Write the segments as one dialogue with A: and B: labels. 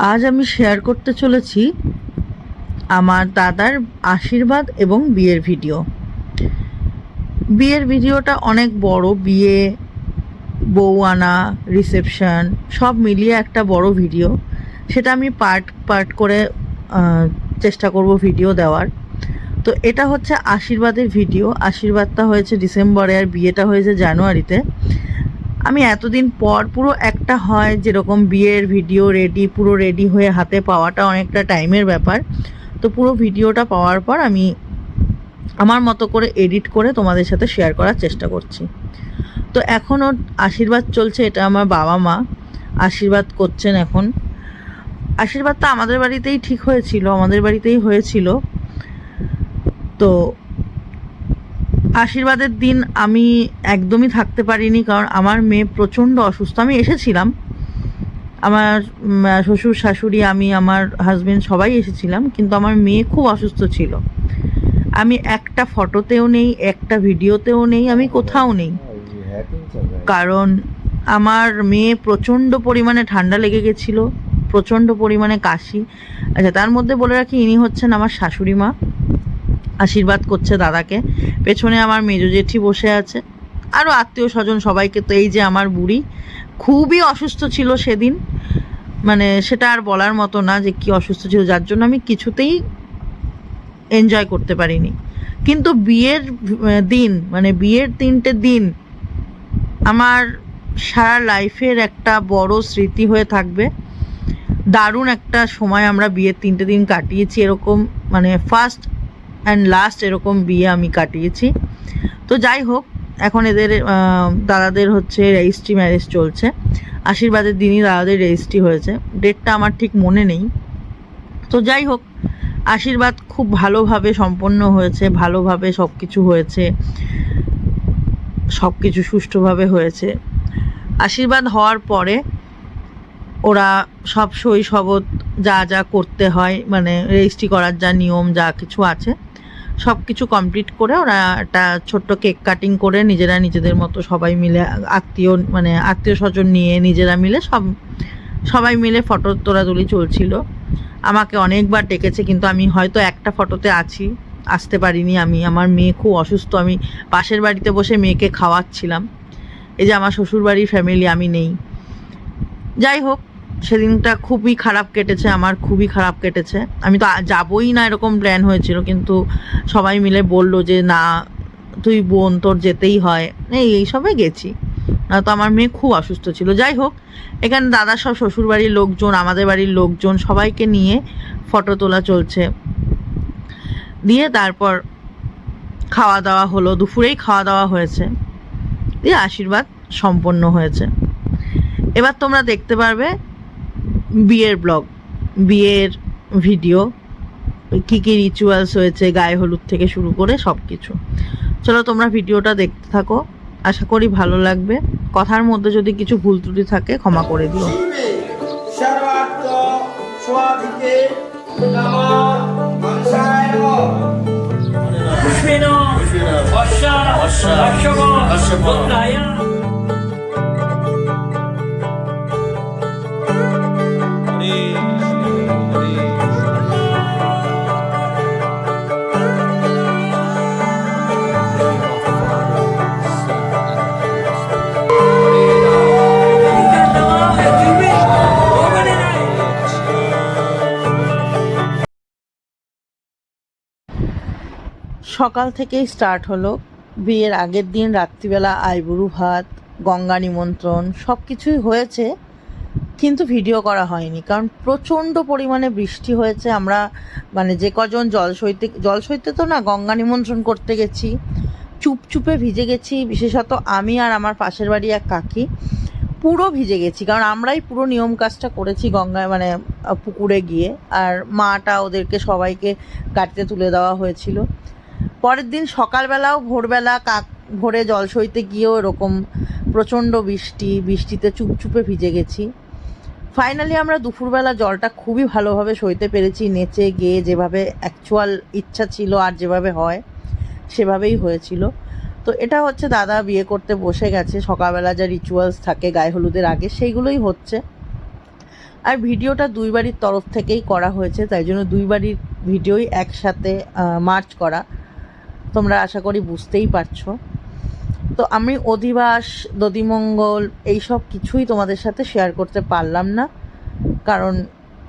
A: আজ আমি শেয়ার করতে চলেছি আমার দাদার আশীর্বাদ এবং বিয়ের ভিডিও বিয়ের ভিডিওটা অনেক বড়, বিয়ে, বউ আনা রিসেপশন সব মিলিয়ে একটা বড় ভিডিও সেটা আমি পার্ট পার্ট করে চেষ্টা করব ভিডিও দেওয়ার। তো এটা হচ্ছে আশীর্বাদের ভিডিও আশীর্বাদটা হয়েছে ডিসেম্বরে আর বিয়েটা হয়েছে জানুয়ারিতে। আমি এতদিন পর পুরো একটা হয় যেরকম বিয়ের ভিডিও রেডি পুরো রেডি হয়ে হাতে পাওয়াটা অনেকটা টাইমের ব্যাপার। তো পুরো ভিডিওটা পাওয়ার পর আমি আমার মতো করে এডিট করে তোমাদের সাথে শেয়ার করার চেষ্টা করছি। তো এখনও আশীর্বাদ চলছে, এটা আমার বাবা মা আশীর্বাদ করছেন এখন। আশীর্বাদটা আমাদের বাড়িতেই ঠিক হয়েছিল, আমাদের বাড়িতেই হয়েছিল। তো আশীর্বাদের দিন আমি একদমই থাকতে পারিনি, কারণ আমার মেয়ে প্রচণ্ড অসুস্থ। আমি এসেছিলাম। আমার শ্বশুর, শাশুড়ি, আমি, আমার হাজবেন্ড সবাই এসেছিলাম, কিন্তু আমার মেয়ে খুব অসুস্থ ছিল। আমি একটা ফটোতেও নেই, একটা ভিডিওতেও নেই, আমি কোথাও নেই। কারণ আমার মেয়ে প্রচণ্ড পরিমাণে ঠান্ডা লেগে গেছিল, প্রচণ্ড পরিমাণে কাশি। আচ্ছা তার মধ্যে বলে রাখি, ইনি হচ্ছেন আমার শাশুড়ি মা। আশীর্বাদ করছে দাদাকে। পেছনে আমার মেজো জেঠি বসে আছে। আরও আত্মীয় স্বজন সবাইকে তো এই যে আমার বুড়ি, খুবই অসুস্থ ছিল সেদিন। মানে সেটা আর বলার মতো না যে কি অসুস্থ ছিল, যার জন্য আমি কিছুতেই এনজয় করতে পারিনি। কিন্তু বিয়ের দিন মানে বিয়ের তিনটে দিন আমার সারা লাইফের একটা বড় স্মৃতি হয়ে থাকবে। দারুণ একটা সময় আমরা বিয়ের তিনটে দিন কাটিয়েছি, এরকম মানে ফার্স্ট অ্যান্ড লাস্ট এরকম বিয়ে আমি কাটিয়েছি। তো যাই হোক, এখন এদের দাদাদের হচ্ছে রেজিস্ট্রি ম্যারেজ চলছে। আশীর্বাদের দিনই দাদাদের রেজিস্ট্রি হয়েছে। ডেটটা আমার ঠিক মনে নেই। তো যাই হোক, আশীর্বাদ খুব ভালোভাবে সম্পন্ন হয়েছে, ভালোভাবে সব কিছু হয়েছে সব কিছু সুষ্ঠুভাবে হয়েছে। আশীর্বাদ হওয়ার পরে ওরা সব সই শবত যা যা করতে হয় মানে রেজিস্ট্রি করার যা নিয়ম, যা কিছু আছে সব কিছু কমপ্লিট করে ওরা একটা ছোট্ট কেক কাটিং করে নিজেরা নিজেদের মতো সবাই মিলে আত্মীয় মানে আত্মীয় স্বজন নিয়ে নিজেরা মিলে সব, সবাই মিলে ফটো তোলাতুলি চলছিল। আমাকে অনেকবার ডেকেছে কিন্তু আমি হয়তো একটা ফটোতে আছি, আসতে পারিনি আমি। আমার মেয়ে খুব অসুস্থ, আমি পাশের বাড়িতে বসে মেয়েকে খাওয়াচ্ছিলাম। এই যে আমার শ্বশুরবাড়ির ফ্যামিলি আমি নেই। যাই হোক সেদিনটা খুবই খারাপ কেটেছে, আমার খুবই খারাপ কেটেছে। আমি তো যাবোই না এরকম প্ল্যান হয়েছিল, কিন্তু সবাই মিলে বলল যে, না, তুই বোন, তোর যেতেই হয়। এই এইসবে গেছি। তো আমার মেয়ে খুব অসুস্থ ছিল। যাই হোক, এখানে দাদা সব শ্বশুর বাড়ির লোকজন, আমাদের বাড়ির লোকজন, সবাইকে নিয়ে ফটো তোলা চলছে। দিয়ে তারপর খাওয়া দাওয়া হলো, দুপুরেই খাওয়া দাওয়া হয়েছে। দিয়ে আশীর্বাদ সম্পন্ন হয়েছে। এবার তোমরা দেখতে পারবে বিয়ের ব্লগ বিয়ের ভিডিও কী কী রিচুয়ালস হয়েছে গায়ে হলুদ থেকে শুরু করে সব কিছু চলো তোমরা ভিডিওটা দেখতে থাকো আশা করি ভালো লাগবে কথার মধ্যে যদি কিছু ভুল ত্রুটি থাকে ক্ষমা করে দিও সকাল থেকেই স্টার্ট হলো। বিয়ের আগের দিন রাত্রিবেলা আইবুড়ু ভাত, গঙ্গা নিমন্ত্রণ সব কিছুই হয়েছে, কিন্তু ভিডিও করা হয়নি। কারণ প্রচণ্ড পরিমাণে বৃষ্টি হয়েছে। আমরা মানে যে কজন জল সইতে জল সইতে তো না গঙ্গা নিমন্ত্রণ করতে গেছি, চুপচুপে ভিজে গেছি। বিশেষত আমি আর আমার পাশের বাড়ি এক কাকি, পুরো ভিজে গেছি। কারণ আমরাই পুরো নিয়ম কাজটা করেছি গঙ্গায় মানে পুকুরে গিয়ে। আর মাটা ওদেরকে সবাইকে গাড়িতে তুলে দেওয়া হয়েছিল। পরের দিন সকালবেলাও ভোরবেলা কাক, ভোরে জল সইতে গিয়েও এরকম প্রচণ্ড বৃষ্টি, বৃষ্টিতে চুপচুপে ভিজে গেছি। ফাইনালি আমরা দুপুরবেলা জলটা খুবই ভালোভাবে সইতে পেরেছি, নেচে, গেয়ে যেভাবে অ্যাকচুয়াল ইচ্ছা ছিল আর যেভাবে হয়, সেভাবেই হয়েছিল। তো এটা হচ্ছে দাদা বিয়ে করতে বসে গেছে, সকালবেলা যা রিচুয়ালস থাকে গায়ে হলুদের আগে, সেইগুলোই হচ্ছে। আর ভিডিওটা দুই বাড়ির তরফ থেকেই করা হয়েছে, তাই জন্য দুই বাড়ির ভিডিওই একসাথে মার্চ করা। তোমরা আশা করি বুঝতেই পারছ। তো আমি অধিবাস, দধিমঙ্গল এইসব কিছুই তোমাদের সাথে শেয়ার করতে পারলাম না। কারণ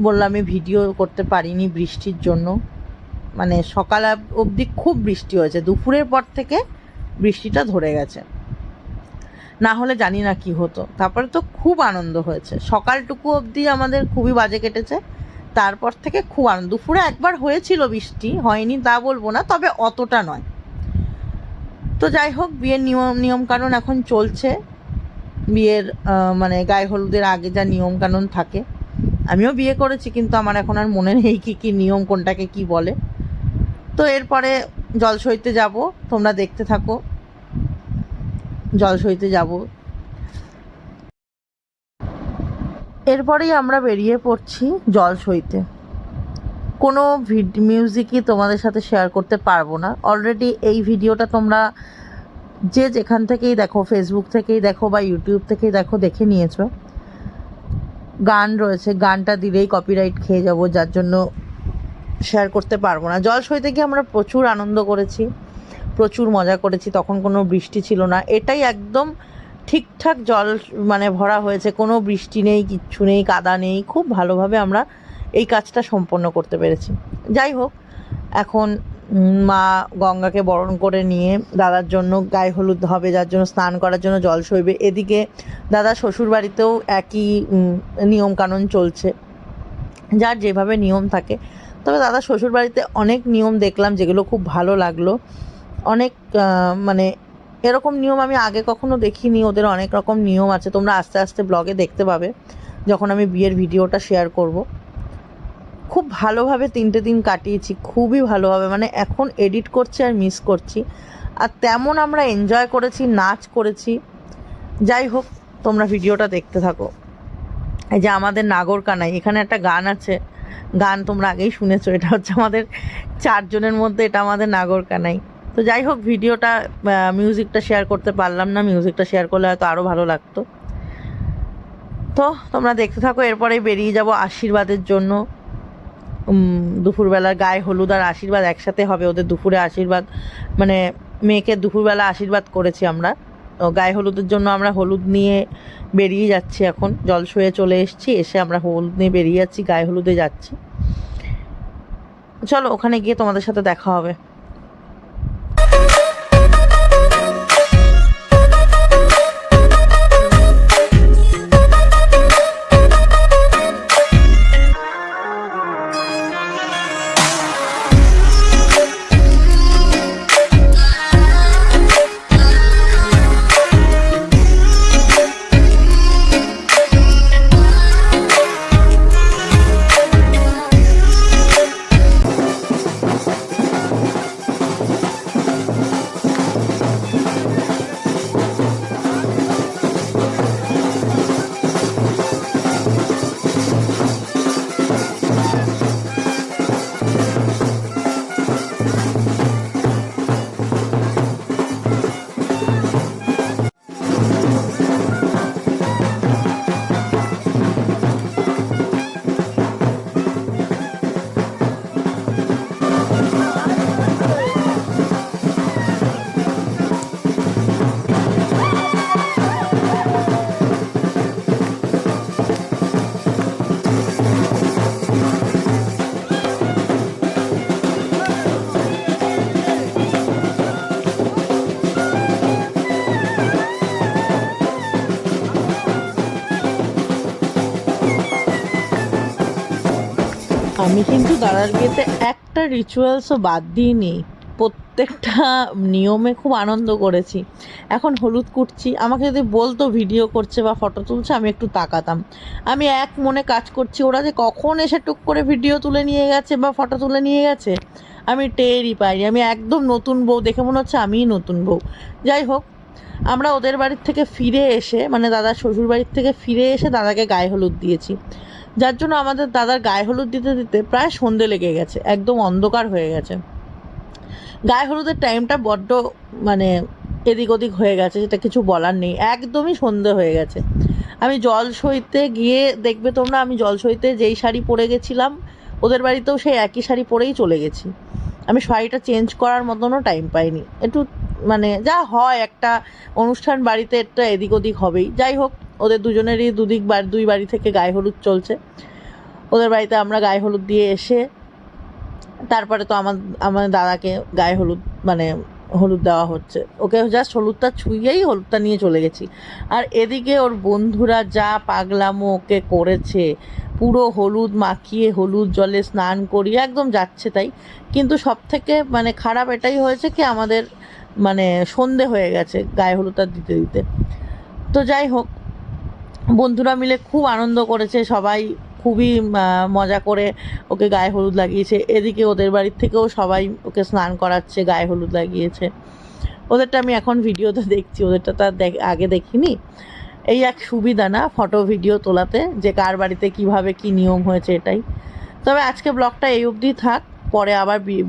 A: বললাম আমি ভিডিও করতে পারিনি বৃষ্টির জন্য। মানে সকাল অবধি খুব বৃষ্টি হয়েছে। দুপুরের পর থেকে বৃষ্টিটা ধরে গেছে। না হলে জানি না কি হতো। তারপরে তো খুব আনন্দ হয়েছে। সকালটুকু অবধি আমাদের খুবই বাজে কেটেছে। তারপর থেকে খুব আনন্দ। দুপুরে একবার হয়েছিল বৃষ্টি, হয়নি তা বলব না, তবে অতটা নয়। তো যাই হোক, বিয়ের নিয়ম, নিয়মকানুন এখন চলছে। বিয়ের মানে গায়ে হলুদের আগে যা নিয়মকানুন থাকে। আমিও বিয়ে করেছি, কিন্তু আমার এখন আর মনে নেই কী কী নিয়ম, কোনটাকে কি বলে। তো এরপরে জল সইতে যাব, তোমরা দেখতে থাকো। জল সইতে যাব। এরপরেই আমরা বেরিয়ে পড়ছি জল সইতে। কোনো ভিড মিউজিকই তোমাদের সাথে শেয়ার করতে পারব না। অলরেডি এই ভিডিওটা তোমরা যে যেখান থেকেই দেখো ফেসবুক থেকেই দেখো বা ইউটিউব থেকেই দেখো, দেখে নিয়েছো। গান রয়েছে, গানটা দিলেই কপিরাইট খেয়ে যাব, যার জন্য শেয়ার করতে পারব না। জল সইতে গিয়ে আমরা প্রচুর আনন্দ করেছি, প্রচুর মজা করেছি, তখন কোনো বৃষ্টি ছিল না। এটাই একদম ঠিকঠাক জল মানে ভরা হয়েছে, কোনো বৃষ্টি নেই, কিচ্ছু নেই, কাদা নেই, খুব ভালোভাবে আমরা এই কাজটা সম্পন্ন করতে পেরেছি। যাই হোক, এখন মা গঙ্গাকে বরণ করে নিয়ে দাদার জন্য গায়ে হলুদ হবে, যার জন্য স্নান করার জন্য জল সইবে। এদিকে দাদা শ্বশুর বাড়িতেও একই নিয়মকানুন চলছে। যার যেভাবে নিয়ম থাকে। তবে দাদা শ্বশুর বাড়িতে অনেক নিয়ম দেখলাম যেগুলো খুব ভালো লাগল। অনেক মানে এরকম নিয়ম আমি আগে কখনো দেখিনি, ওদের অনেক রকম নিয়ম আছে, তোমরা আস্তে আস্তে ব্লগে দেখতে পাবে, যখন আমি বিয়ের ভিডিওটা শেয়ার করব। খুব ভালোভাবে তিনটে দিন কাটিয়েছি, খুবই ভালোভাবে মানে এখন এডিট করছি আর মিস করছি। আর তেমন আমরা এনজয় করেছি, নাচ করেছি, যাই হোক, তোমরা ভিডিওটা দেখতে থাকো। এই যে আমাদের নাগর কানাই এখানে একটা গান আছে, গান তোমরা আগেই শুনেছো, এটা হচ্ছে আমাদের চারজনের মধ্যে, এটা আমাদের নাগর কানাই তো যাই হোক, ভিডিওটা মিউজিকটা শেয়ার করতে পারলাম না। মিউজিকটা শেয়ার করলে হয়তো আরও ভালো লাগতো। তো তোমরা দেখতে থাকো এরপরে বেরিয়ে যাব আশীর্বাদের জন্য। দুপুরবেলার গায়ে হলুদ আর আশীর্বাদ একসাথে হবে, ওদের দুপুরে আশীর্বাদ। মানে মেয়েকে দুপুরবেলা আশীর্বাদ করেছি আমরা। তো গায়ে হলুদের জন্য আমরা হলুদ নিয়ে বেরিয়ে যাচ্ছি এখন। জল শুয়ে চলে এসেছি, এসে আমরা হলুদ নিয়ে বেরিয়ে যাচ্ছি, গায়ে হলুদে যাচ্ছি। চলো, ওখানে গিয়ে তোমাদের সাথে দেখা হবে। আমি কিন্তু দাদার বিয়েতে একটা রিচুয়ালসও বাদ দিইনি। প্রত্যেকটা নিয়মে খুব আনন্দ করেছি। এখন হলুদ কুটছি। আমাকে যদি বলতো ভিডিও করছে বা ফটো তুলছে, আমি একটু তাকাতাম। আমি এক মনে কাজ করছি, ওরা যে কখন এসে টুক করে ভিডিও তুলে নিয়ে গেছে বা ফটো তুলে নিয়ে গেছে, আমি টেরই পাইনি। আমি একদম নতুন বউ, দেখে মনে হচ্ছে আমিই নতুন বউ। যাই হোক, আমরা ওদের বাড়ির থেকে ফিরে এসে মানে দাদা শ্বশুর বাড়ির থেকে ফিরে এসে দাদাকে গায়ে হলুদ দিয়েছি। যার জন্য আমাদের দাদার গায়ে হলুদ দিতে দিতে প্রায় সন্ধে লেগে গেছে, একদম অন্ধকার হয়ে গেছে। গায়ে হলুদের টাইমটা বড্ড মানে এদিক ওদিক হয়ে গেছে, যেটা কিছু বলার নেই, একদমই সন্ধে হয়ে গেছে। আমি জল সইতে গিয়ে দেখবে তোমরা, আমি জল সইতে যেই শাড়ি পরে গেছিলাম, ওদের বাড়িতেও সেই একই শাড়ি পরেই চলে গেছি। আমি শাড়িটা চেঞ্জ করার মতনও টাইম পাইনি। একটু মানে যা হয় একটা অনুষ্ঠান বাড়িতে একটা এদিক ওদিক হবেই। যাই হোক ওদের দুজনেরই দুদিক বাড়ি দুই বাড়ি থেকে গায়ে হলুদ চলছে। ওদের বাড়িতে আমরা গায়ে হলুদ দিয়ে এসে, তারপরে তো আমার আমার দাদাকে গায়ে হলুদ মানে হলুদ দেওয়া হচ্ছে। ওকে জাস্ট হলুদটা ছুঁয়েই হলুদটা নিয়ে চলে গেছি। আর এদিকে ওর বন্ধুরা যা পাগলামো ওকে করেছে, পুরো হলুদ মাখিয়ে, হলুদ জলে স্নান করিয়ে একদম যাচ্ছে তাই। কিন্তু সব থেকে মানে খারাপ এটাই হয়েছে কি, আমাদের মানে সন্ধে হয়ে গেছে গায়ে হলুদটা দিতে দিতে। তো যাই হোক বন্ধুরা মিলে খুব আনন্দ করেছে, সবাই খুবই মজা করে ওকে গায়ে হলুদ লাগিয়েছে। এদিকে ওদের বাড়ির থেকেও সবাই ওকে স্নান করাচ্ছে, গায়ে হলুদ লাগিয়েছে। ওদেরটা আমি এখন ভিডিওতে দেখছি, ওদেরটা তো দেখ- আগে দেখিনি। এই এক সুবিধা না, ফটো ভিডিও তোলাতে, যে কার বাড়িতে কীভাবে কি নিয়ম হয়েছে এটাই। তবে আজকে ব্লগটা এই অবধি থাক, পরে আবার বিয়ে